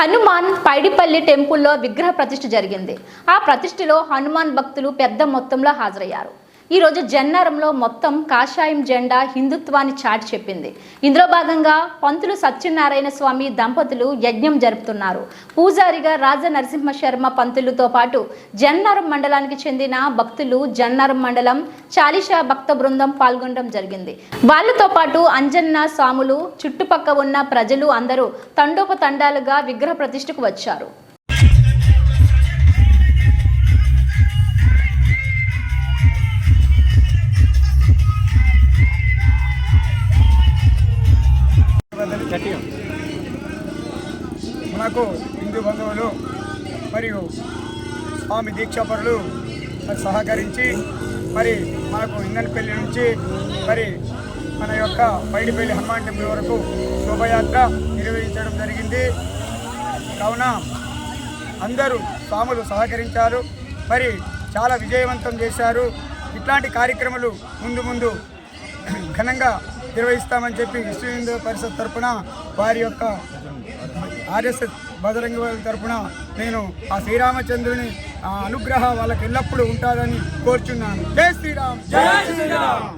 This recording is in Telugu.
హనుమాన్ పైడిపల్లి టెంపుల్లో విగ్రహ ప్రతిష్ఠ జరిగింది. ఆ ప్రతిష్ఠలో హనుమాన్ భక్తులు పెద్ద మొత్తంలో హాజరయ్యారు. ఈరోజు జన్నారంలో మొత్తం కాషాయం జెండా హిందుత్వాన్ని చాటి చెప్పింది. ఇందులో భాగంగా పంతులు సత్యనారాయణ స్వామి దంపతులు యజ్ఞం జరుపుతున్నారు. పూజారిగా రాజ నరసింహ శర్మ పంతులతో పాటు జన్నారం మండలానికి చెందిన భక్తులు జన్నారం మండలం చాలీషా భక్త బృందం పాల్గొనడం జరిగింది. వాళ్ళతో పాటు అంజన్న స్వాములు చుట్టుపక్క ఉన్న ప్రజలు అందరూ తండోపతండాలుగా విగ్రహ ప్రతిష్ఠకు వచ్చారు. నాకు హిందూ బంధువులు మరియు స్వామి దీక్షాపరులు మరి సహకరించి మరి మనకు ఇంగన్పల్లి నుంచి మరి మన యొక్క పైడిపల్లి హనుమాన్ టెంపుల్ వరకు శోభయాత్ర నిర్వహించడం జరిగింది. కావున అందరూ స్వాములు సహకరించారు. మరి చాలా విజయవంతం చేశారు. ఇట్లాంటి కార్యక్రమాలు ముందు ముందు ఘనంగా నిర్వహిస్తామని చెప్పి విశ్వ హిందూ పరిషత్ తరఫున వారి యొక్క ఆర్ఎస్ఎస్ బజరంగ వాళ్ళ తరపున నేను ఆ శ్రీరామచంద్రుని ఆ అనుగ్రహ వాళ్ళకి ఎల్లప్పుడూ ఉంటుందని కోరుచున్నాను. జై శ్రీరామ్. జై శ్రీరామ్.